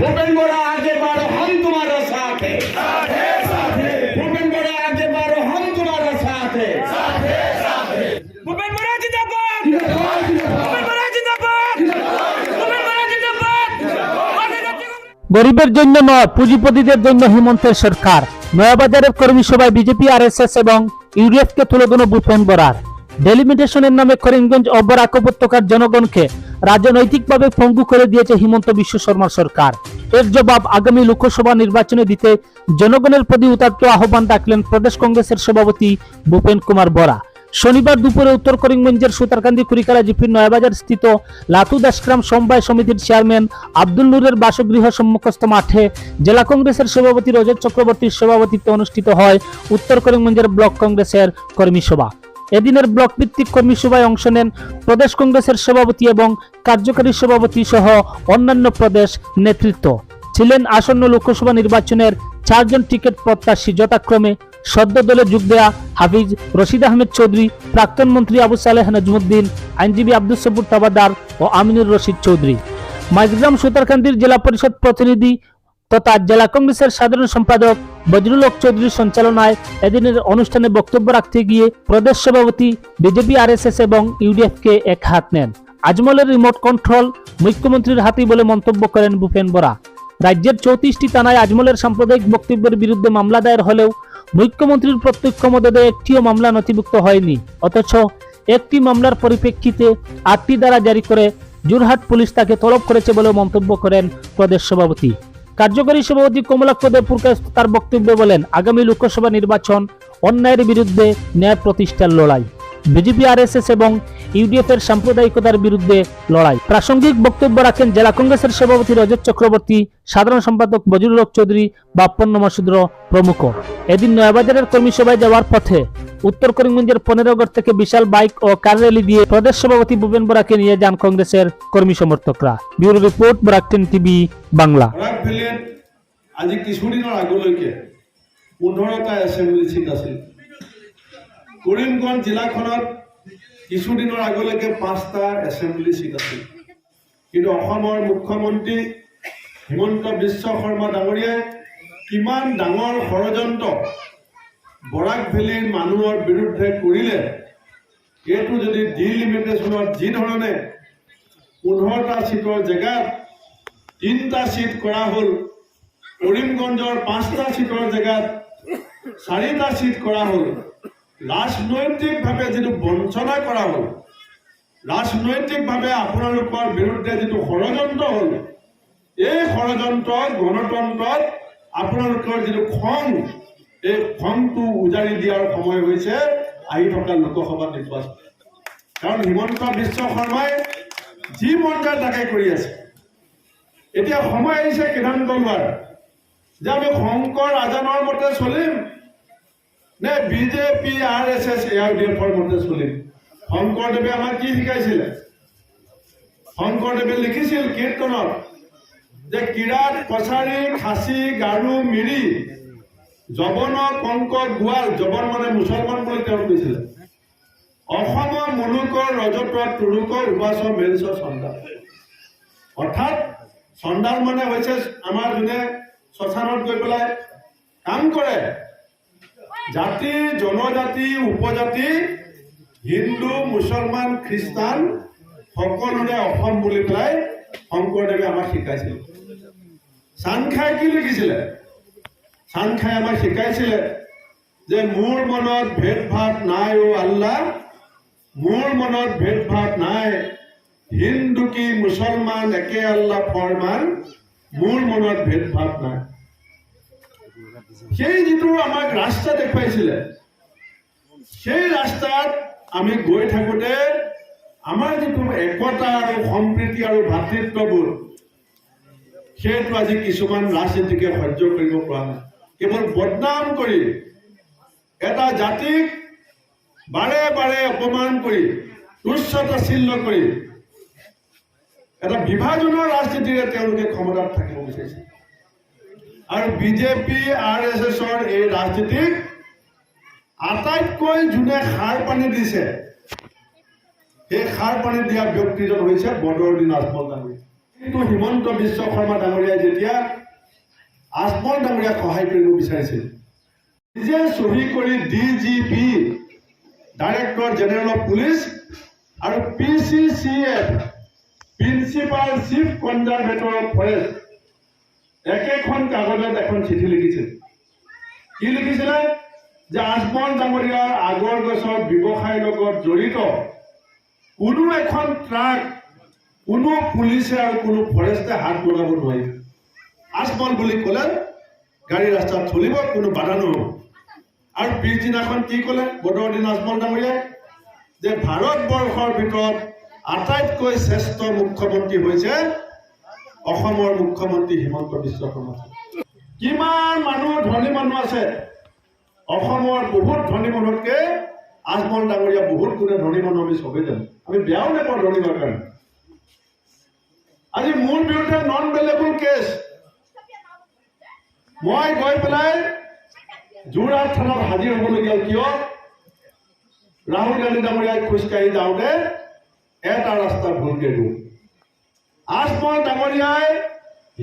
भूपेन बोरा आगे बढ़ो हम तुम्हारा साथ है भूपेन बोरा आगे बढ़ो हम तुम्हारा साथ है ভূপেন বরা জিন্দাবাদ ভূপেন বরা জিন্দাবাদ ভূপেন বরা জিন্দাবাদ আমাদের জাতীয় কংগ্রেস- গরিবের জন্য নয় পুঁজিপতিদের জন্য হিমন্তের সরকার নয়াবাজারের কর্মী সভায় বিজেপি আরএসএস এবং ইউডিএফ কে তুলে দিল ভূপেন বরার ডেলিমিটেশনের নামে করিমগঞ্জ ও বরাক উপত্যকার জনগণকে রাজনৈতিকভাবে পঙ্গু করে দিয়েছে হিমন্ত বিশ্ব শর্মা সরকার। এর জবাব আগামী লোকসভা নির্বাচনে দিতে জনগণের প্রতি উদাত্ত আহ্বান রাখলেন প্রদেশ কংগ্রেসের সভাপতি ভূপেন কুমার বরা। শনিবার দুপুরে উত্তর করিমগঞ্জের সুতারকান্দি কুড়িকালা জিপির নয়াবাজার স্থিত লাতু দাসগ্রাম সমবায় সমিতির চেয়ারম্যান আব্দুল নূরের বাসগৃহ সম্মুখস্থ মাঠে জেলা কংগ্রেসের সভাপতি রজত চক্রবর্তীর সভাপতিত্বে অনুষ্ঠিত হয় উত্তর করিমগঞ্জের ব্লক কংগ্রেসের কর্মী সভা এদিনের ব্লক ভিত্তিক কর্মী সভায় অংশ নেন প্রদেশ কংগ্রেসের সভাপতি এবং কার্যকারী সভাপতি সহ অন্যান্য প্রদেশ নেতৃত্ব। ছিলেন আসন্ন লোকসভা নির্বাচনের চারজন টিকিট প্রত্যাশী। যথাক্রমে সদ্য দলে যোগ দেয়া হাফিজ রশিদ আহমেদ চৌধুরী, প্রাক্তন মন্ত্রী আবু সালেহ নজমুদ্দিন, আইনজীবী আব্দুল সবুর তাবাদার ও আমিনুর রশিদ চৌধুরী। মাঝগ্রাম সুতারকান্দির জেলা পরিষদ প্রতিনিধি তথা জেলা কংগ্রেসের সাধারণ সম্পাদক বজরুল হক চৌধুরীর সঞ্চালনায় এদিনের অনুষ্ঠানে বক্তব্য রাখতে গিয়ে প্রদেশ সভাপতি, বিজেপি, আরএসএস এবং ইউডিএফ কে এক হাত নেন। আজমলের রিমোট কন্ট্রোল মুখ্যমন্ত্রীর হাতেই বলে মন্তব্য করেন ভূপেন বরা। রাজ্যের চৌত্রিশটি থানায় আজমলের সাম্প্রদায়িক বক্তব্যের বিরুদ্ধে মামলা দায়ের হলেও মুখ্যমন্ত্রীর প্রত্যক্ষ মদদে একটিও মামলা নথিভুক্ত হয়নি। অথচ একটি মামলার পরিপ্রেক্ষিতে আটটি দ্বারা জারি করে জোরহাট পুলিশ তাকে তলব করেছে বলে মন্তব্য করেন প্রদেশ সভাপতি। কার্যকরী সভাপতি কমলাক্ষ দেবপুরকার তার বক্তব্যে বলেন, আগামী লোকসভা নির্বাচন অন্যায়ের বিরুদ্ধে ন্যায় প্রতিষ্ঠার লড়াই। বিজেপি, আরএসএস এবং ইউডিএফ এর সাম্প্রদায়িকতার বিরুদ্ধে লড়াই। প্রাসঙ্গিক বক্তব্য রাখেন জেলা কংগ্রেসের সভাপতি রজত চক্রবর্তী, সাধারণ সম্পাদক বজরুল চৌধুরী, বাপ্পন্ন মসুদ্র প্রমুখ। এদিন নয়াবাজারের কর্মী সভায় যাওয়ার পথে উত্তর করিমগঞ্জের পনেরোগড় থেকে বিশাল বাইক ও কার র্যালি দিয়ে প্রদেশ সভাপতি ভূপেন বরাকে নিয়ে যান কংগ্রেসের কর্মী সমর্থকরা। Bureau report, Barak ten TV, Bangla. আজি কিছুদিনৰ আগলৈকে পোন্ধৰটা এছেম্বলি চিট আছিল কৰিমগঞ্জ জিলাখনত কিছুদিনৰ আগলৈকে পাঁচটা এছেম্বলি চিট আছিল। কিন্তু অসমৰ মুখ্যমন্ত্ৰী হিমন্ত বিশ্ব শৰ্মা ডাঙৰীয়াই কিমান ডাঙৰ ষড়যন্ত্ৰ বৰাক ভেলীৰ মানুহৰ বিৰুদ্ধে কৰিলে এইটো যদি ডিলিমিটেশ্যনত যি ধৰণে পোন্ধৰটা চিটৰ জেগাত তিনিটা চিট কৰা হ'ল কৰিমগঞ্জৰ পাঁচটা চিটৰ জেগাত চাৰিটা চিট কৰা হ'ল ৰাজনৈতিকভাৱে যিটো বঞ্চনা কৰা হ'ল, ৰাজনৈতিকভাৱে আপোনালোকৰ বিৰুদ্ধে যিটো ষড়যন্ত্ৰ হ'ল, এই ষড়যন্ত্ৰত গণতন্ত্ৰত আপোনালোকৰ যিটো খং, এই খংটো উজাৰি দিয়াৰ সময় হৈছে আহি থকা লোকসভা নিৰ্বাচন। কাৰণ হিমন্ত বিশ্ব শৰ্মাই যি মন তাকে কৰি আছে। এতিয়া সময় আহিছে সিদ্ধান্ত লোৱাৰ যে আমি শংকৰ আজানৰ মতে চলিম নে, BJP R S S A R D এফৰ মতে চলিম শংকৰদেৱে কি শিকাইছিলে শংকৰদেৱে লিখিছিল কীৰ্তনত যে কিৰাত কছাৰী খাচী গাৰু মিৰি জবন কংক গোৱাল জবন মানে মুছলমান বুলি তেওঁ কৈছিলে। অসমৰ মুলুকৰ ৰজতত তুৰুকৰ উপাস মেলচ চন্দাল অৰ্থাৎ চন্দাল মানে হৈছে আমাৰ যোনে শ্মশানত গৈ পেলাই কাম কৰে জাতি, জনজাতি, উপজাতি, হিন্দু মুছলমান খ্ৰীষ্টান সকলোৰে অসম বুলি পেলাই শংকৰদেৱে আমাক শিকাইছিল। চানখাই কি লিখিছিলে? চানখাই আমাক শিকাইছিলে যে মোৰ মনত ভেদ ভাৱ নাই অ' আল্লাহ, মোৰ মনত ভেদ ভাৱ নাই, হিন্দু কি মুছলমান, একে আল্লাহ ফৰমান, মোৰ মনত ভেদ ভাৱ নাই। সেই যিটো আমাক ৰাস্তা দেখুৱাইছিলে সেই ৰাস্তাত আমি গৈ থাকোঁতে আমাৰ যিটো একতা আৰু সম্প্ৰীতি আৰু ভাতৃত্ববোধ, সেইটো আজি কিছুমান ৰাজনীতিকে সহ্য কৰিব পৰা নাই। কেৱল বদনাম কৰি এটা জাতিক বাৰে বাৰে অপমান কৰি তুচ্ছ তাচ্ছিল্য কৰি, এটা বিভাজনৰ ৰাজনীতিৰে তেওঁলোকে ক্ষমতাত থাকিব বিচাৰিছে। আৰু বিজেপি আৰ এছ এছৰ এই ৰাজনীতিক আটাইতকৈ যোনে সাৰ পানী দিছে, সেই সাৰ পানী দিয়া ব্যক্তিজন হৈছে বদৰুদ্দিন আজমল ডাঙৰীয়া। কিন্তু হিমন্ত বিশ্ব শৰ্মা ডাঙৰীয়াই যেতিয়া আজমল ডাঙৰীয়াক সহায় কৰিব বিচাৰিছিল, নিজে চহী কৰি D G P director general of police আৰু P C C F principal chief conservator of forest একেখন কাগজত এখন চিঠি লিখিছিল কি লিখিছিলে? যে আজমল ডাঙৰীয়াৰ আগৰ গছৰ ব্যৱসায়ৰ লগত জড়িত কোনো এখন ট্ৰাক, কোনো পুলিচে আৰু কোনো ফৰেষ্টে হাত লগাব নোৱাৰিব আজমল বুলি ক'লে, গাড়ী ৰাস্তাত চলিব, কোনো বাধা নহ'ব। আৰু পিছদিনাখন কি ক'লে বদৰুদ্দিন আজমল ডাঙৰীয়াই? যে ভাৰতবৰ্ষৰ ভিতৰত আটাইতকৈ শ্ৰেষ্ঠ মুখ্যমন্ত্ৰী হৈছে অসমৰ মুখ্যমন্ত্ৰী হিমন্ত বিশ্ব শৰ্মা। কিমান মানুহ ধনী মানুহ আছে। অসমৰ বহুত ধনী মানুহতকে আজমল ডাঙৰীয়া বহুত গুণে ধনী মানুহ আমি চবেই জানো। আমি বেয়াও নাপাওঁ ধনী হোৱাৰ কাৰণে। আজি মোৰ বিৰুদ্ধে নন বেলেবল কেছ মই গৈ পেলাই যোৰহাট থানাত হাজিৰ হ'বলগীয়া। কিয়? ৰাহুল গান্ধী ডাঙৰীয়াই খোজকাঢ়ি যাওঁতে এটা ৰাস্তা ভুলকে গ'ল। আজমল ডাঙৰীয়াই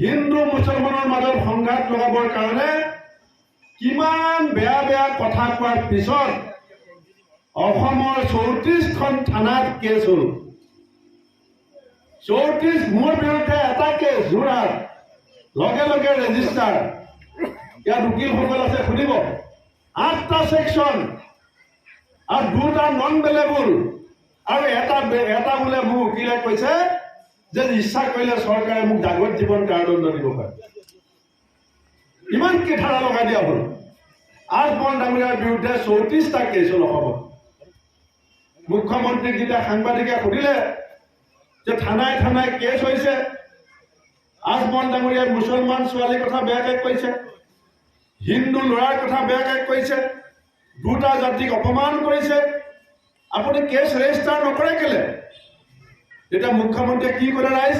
হিন্দু মুছলমানৰ মাজত সংঘাত লগাবৰ কাৰণে কিমান বেয়া বেয়া কথা কোৱাৰ পিছত অসমৰ চৌত্ৰিশখন থানাত কেছ হ'ল। চৌত্ৰিশ মোৰ বিৰুদ্ধে এটা কেছ যোৰহাট লগে লগে ৰেজিষ্টাৰ। ইয়াত উকিলসকল আছে, শুনিব। আঠটা ছেকশ্যন। আৰু দুটা নন বেলেবল আৰু এটা এটা বোলে মোক উকিলে কৈছে যে ইচ্ছা কৰিলে চৰকাৰে মোক জাগত জীৱন কাৰাদণ্ড দিব পাৰে ইমান কি ধাৰা লগাই দিয়া হ'ল? আজমল ডাঙৰীয়াৰ বিৰুদ্ধে চৌত্ৰিশটা কেছ হ'ল অসমত। মুখ্যমন্ত্ৰীক যেতিয়া সাংবাদিকে সুধিলে যে থানাই থানাই কেছ হৈছে। আজমল ডাঙৰীয়াই মুছলমান ছোৱালীৰ কথা বেয়াকৈ কৈছে? হিন্দু ল'ৰাৰ কথা বেয়াকৈ কৈছে? দুটা জাতিক অপমান কৰিছে? আপুনি কেছ ৰেজিষ্টাৰ নকৰে কেলে? তেতিয়া মুখ্যমন্ত্ৰীয়ে কি ক'লে ৰাইজ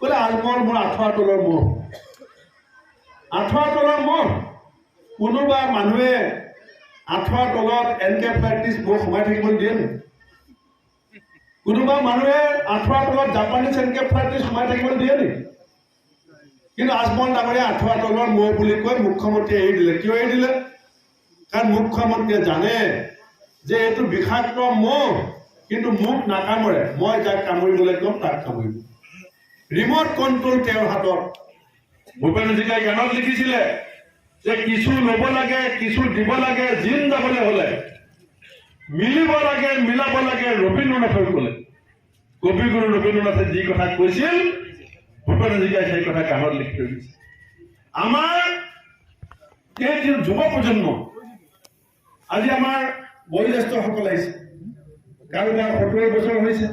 ক'লে আজমল মোৰ আঁঠুৱা তলৰ মহ আঁঠুৱা তলৰ মহ কোনোবা মানুহে আঁঠুৱা তলত এনকেফ্লাইটিছ মহ সোমাই থাকিব দিয়ে নেকি কোনোবা মানুহে আঁঠুৱা তলত জাপানীজ এনকেফ্লাইটিছ সোমাই থাকিব দিয়ে নেকি কিন্তু আজমল ডাঙৰীয়া আঁঠুৱা তলৰ মহ বুলি কৈ মুখ্যমন্ত্ৰীয়ে এৰি দিলে। কিয় এৰি দিলে? কাৰণ মুখ্যমন্ত্ৰীয়ে জানে যে এইটো বিষাক্ত মহ কিন্তু মোক নাকামুৰে, মই যাক কামুৰিবলৈ ক'ম, তাক কামুৰিব ৰিমট কণ্ট্ৰল তেওঁৰ হাতত। ভূপেন হাজৰিকাই গানত লিখিছিলে যে কিছু ল'ব লাগে, কিছু দিব লাগে জিন যাবলৈ হ'লে। মিলিব লাগে, মিলাব লাগে ৰবীন্দ্ৰনাথৰ ক'লে কবিগুৰু ৰবীন্দ্ৰনাথে যি কথা কৈছিল, ভূপেন হাজৰিকাই সেই কথা গানত লিখি থৈ দিছে। আমাৰ এই যুৱ প্ৰজন্ম, আজি আমাৰ বয়োজ্যেষ্ঠসকল আহিছে। কাৰোবাৰ সত্তৰ বছৰ হৈছে,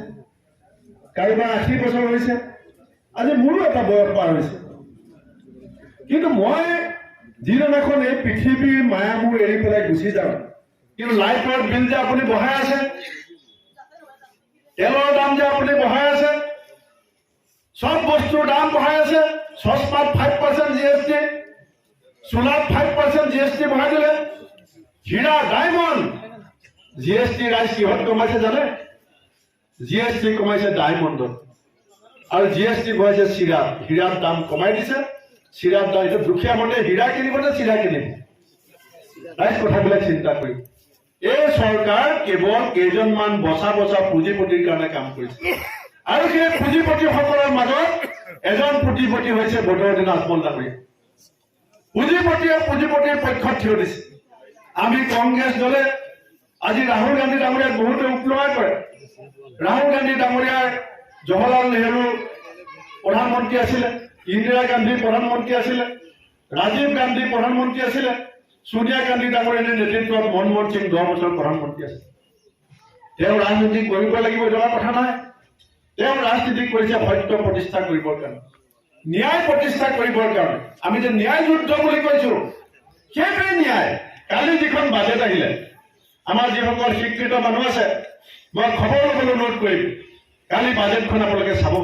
কাৰোবাৰ আশী বছৰ হৈছে, আজি মোৰো এটা বয়স পাৰ হৈছে। কিন্তু মই যিদিনাখন এই পৃথিৱীৰ মায়ামোৰ এৰি পেলাই গুচি যাওঁ, কিন্তু লাইটৰ বিল যে আপুনি বঢ়াই আছে, তেলৰ দাম যে আপুনি বঢ়াই আছে, চব বস্তুৰ দাম বঢ়াই আছে চচমাত five percent G S T চোলাত five percent G S T বঢ়াই দিলে, হীৰা ডায়মণ্ড জি এছ টি ৰাইজ কিহত কমাইছে জানে? জি এছ টি কমাইছে ডায়মণ্ডত আৰু জি এছ টি বঢ়াইছে চিৰাত হীৰাৰ দাম কমাই দিছে। চিৰাৰ দাম এতিয়া দুখীয়া মানুহে হীৰা কিনিব নে চিৰা কিনিব? ৰাইজ কথাবিলাক চিন্তা কৰিম এই চৰকাৰ কেৱল কেইজনমান বচা বচা পুঁজিপতিৰ কাৰণে কাম কৰিছে। আৰু সেই পুঁজিপতিসকলৰ মাজত এজন পুঁজিপতি হৈছে বদৰুদ্দিন আজমল ডাঙৰীয়া পুঁজিপতিয়ে পুঁজিপতিৰ পক্ষত থিয় দিছে। আমি কংগ্ৰেছ দলে আজি ৰাহুল গান্ধী ডাঙৰীয়াক বহুতে উপলুঙাই কৰে। ৰাহুল গান্ধী ডাঙৰীয়াৰ জৱাহৰলাল নেহৰু প্ৰধানমন্ত্ৰী আছিলে, ইন্দিৰা গান্ধী প্ৰধানমন্ত্ৰী আছিলে, ৰাজীৱ গান্ধী প্ৰধানমন্ত্ৰী আছিলে সোনিয়া গান্ধী ডাঙৰীয়াৰ নেতৃত্বত মনমোহন সিং দহ বছৰ প্ৰধানমন্ত্ৰী আছিল। তেওঁ ৰাজনীতি কৰিব লাগিব জনা কথা নাই। তেওঁ ৰাজনীতি কৰিছে সত্য প্ৰতিষ্ঠা কৰিবৰ কাৰণে। ন্যায় প্ৰতিষ্ঠা কৰিবৰ কাৰণে। আমি যে ন্যায় যুদ্ধ বুলি কৈছো, সেইটোৱে ন্যায়। কালি যিখন বাজেট আহিলে আমাৰ যিসকল শিক্ষিত মানুহ আছে, মই খবৰ ল'বলৈ অনুৰোধ কৰিম, কালি বাজেটখন আপোনালোকে চাব।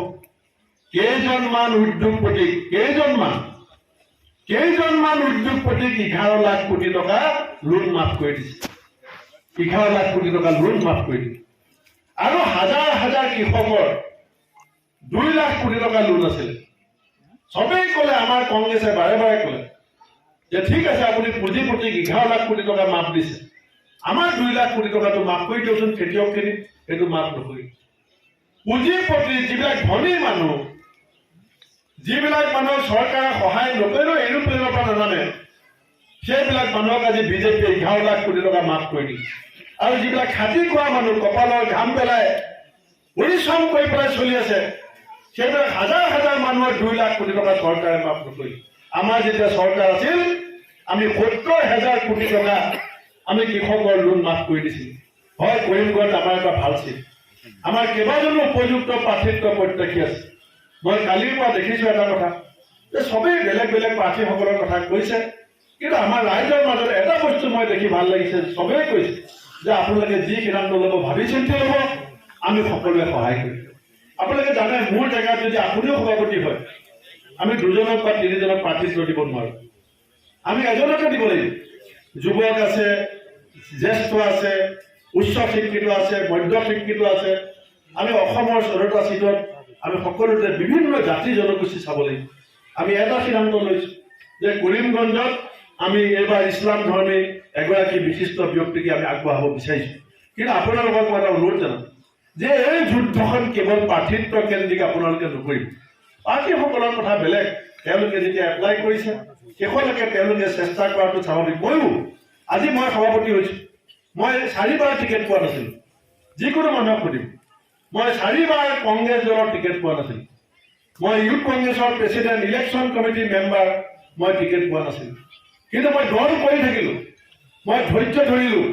কেইজনমান উদ্যোগপতি, কেইজনমান কেইজনমান উদ্যোগপতিক এঘাৰ লাখ কোটি টকা লোন মাফ কৰি দিছে। এঘাৰ লাখ কোটি টকা লোন মাফ কৰি দিছে। আৰু হাজাৰ হাজাৰ কৃষকৰ দুই লাখ কোটি টকা লোন আছিলে। চবেই ক'লে, আমাৰ কংগ্ৰেছে বাৰে বাৰে ক'লে যে, ঠিক আছে, আপুনি পুঁজিপতিক এঘাৰ লাখ কোটি টকা মাফ দিছে। আমাৰ দুই লাখ কোটি টকাটো মাফ কৰি দিয়কচোন খেতিয়কখিনি সেইটো মাফ নকৰি পুঁজিপতি যিবিলাক ধনী মানুহ, যিবিলাক মানুহ চৰকাৰে সহায় নকৰিলেও এৰোপ্লেনৰ পৰা নানামে সেইবিলাক মানুহক আজি বিজেপিয়ে এঘাৰ লাখ কোটি টকা মাফ কৰি দিছে। আৰু যিবিলাক খাটি খোৱা মানুহ, কপালৰ ঘাম পেলাই, পৰিশ্ৰম কৰি পেলাই চলি আছে, সেইবিলাক হাজাৰ হাজাৰ মানুহৰ দুই লাখ কোটি টকা চৰকাৰে মাফ নকৰি আমাৰ যেতিয়া চৰকাৰ আছিল, আমি সত্তৰ হাজাৰ কোটি টকা আমি কৃষকৰ লোন মাফ কৰি দিছিলোঁ হয় কৰিমগঞ্জ আমাৰ এটা ভালো চিট আমাৰ কেইবাজনো উপযুক্ত প্ৰাৰ্থিত্ব প্ৰত্যাশী আছে। মই কালিৰ পৰা দেখিছোঁ এটা কথা। যে চবেই বেলেগ বেলেগ প্ৰাৰ্থীসকলৰ কথা কৈছে। কিন্তু আমাৰ ৰাইজৰ মাজত এটা বস্তু মই দেখি ভালো লাগিছে, চবেই কৈছে যে আপোনালোকে যি সিদ্ধান্ত ল'ব, ভাবি চিন্তি ল'ব, আমি সকলোৱে সহায় কৰিম। আপোনালোকে জানে, মোৰ জেগাত যদি আপুনিও সভাপতি হয়, আমি দুজনক বা তিনিজনক প্ৰাৰ্থিত্ব দিব নোৱাৰোঁ। আমি এজনকে দিব লাগিব। যুৱক আছে জ্যেষ্ঠ আছে, উচ্চ শিক্ষিত আছে, মধ্য শিক্ষিত আছে। আমি অসমৰ চৈধ্যটা চিটত আমি সকলোতে বিভিন্ন জাতি জনগোষ্ঠী চাব লাগিব। আমি এটা সিদ্ধান্ত লৈছোঁ যে কৰিমগঞ্জত আমি এইবাৰ ইছলাম ধৰ্মী এগৰাকী বিশিষ্ট ব্যক্তিকে আমি আগবঢ়াব বিচাৰিছোঁ। কিন্তু আপোনালোকক মই এটা অনুৰোধ জনাম যে এই যুদ্ধখন কেৱল প্ৰাৰ্থিত্ব কেন্দ্ৰিক আপোনালোকে নকৰিব। প্ৰাৰ্থীসকলৰ কথা বেলেগ। তেওঁলোকে যেতিয়া এপ্লাই কৰিছে, শেষলৈকে তেওঁলোকে চেষ্টা কৰাটো স্বাভাৱিক। ময়ো আজি মই সভাপতি হৈছোঁ। মই চাৰিবাৰ টিকেট পোৱা নাছিলোঁ। যিকোনো মানুহক সুধিম। মই চাৰিবাৰ কংগ্ৰেছ দলৰ টিকেট পোৱা নাছিলোঁ। মই ইউথ কংগ্ৰেছৰ প্ৰেচিডেণ্ট ইলেকশ্যন কমিটি মেম্বাৰ মই টিকেট পোৱা নাছিলোঁ। কিন্তু মই দল কৰি থাকিলোঁ। মই ধৈৰ্য ধৰিলোঁ।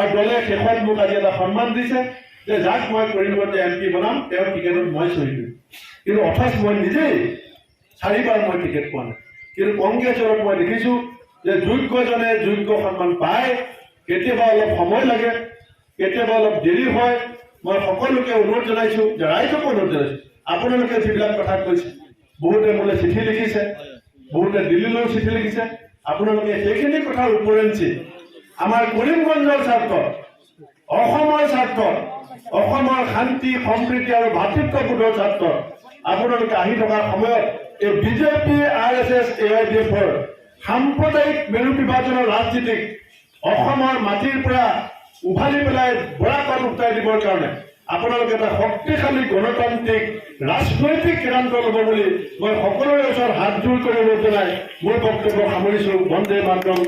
আৰু দলে শেষত মোক আজি এটা সন্মান দিছে যে যাক মই কৰিমগঞ্জ এম পি বনাম, তেওঁৰ টিকেটত মই চহী কিন্তু অথচ মই নিজেই চাৰিবাৰ মই টিকেট পোৱা নাই। কিন্তু কংগ্ৰেছৰ মই দেখিছোঁ যে যোগ্যজনে যোগ্য সন্মান পায়, কেতিয়াবা অলপ সময় লাগে, কেতিয়াবা অলপ দেৰি হয়। মই সকলোকে অনুৰোধ জনাইছোঁ যে ৰাইজকো অনুৰোধ জনাইছোঁ। আপোনালোকে যিবিলাক কথা কৈছে, বহুতে মোলৈ চিঠি লিখিছে, বহুতে দিল্লীলৈও চিঠি লিখিছে। আপোনালোকে সেইখিনি কথাৰ উপৰেঞ্চি আমাৰ কৰিমগঞ্জৰ স্বাৰ্থ অসমৰ স্বাৰ্থ অসমৰ শান্তি সম্প্ৰীতি আৰু ভাতৃত্ববোধৰ স্বাৰ্থ আপোনালোকে আহি থকা সময়ত এই BJP, R S S, A I D এফৰ সাম্প্ৰদায়িক মেৰু বিভাজনৰ ৰাজনীতিক অসমৰ মাটিৰ পৰা উভালি পেলাই বৰাকত উঠাই দিবৰ কাৰণে আপোনালোকে এটা শক্তিশালী গণতান্ত্ৰিক ৰাজনৈতিক সিদ্ধান্ত ল'ব বুলি মই সকলোৰে ওচৰত হাত জোৰ কৰি অনুৰোধ জনাই মোৰ বক্তব্য সামৰিছোঁ। বন্দে মাতৰম।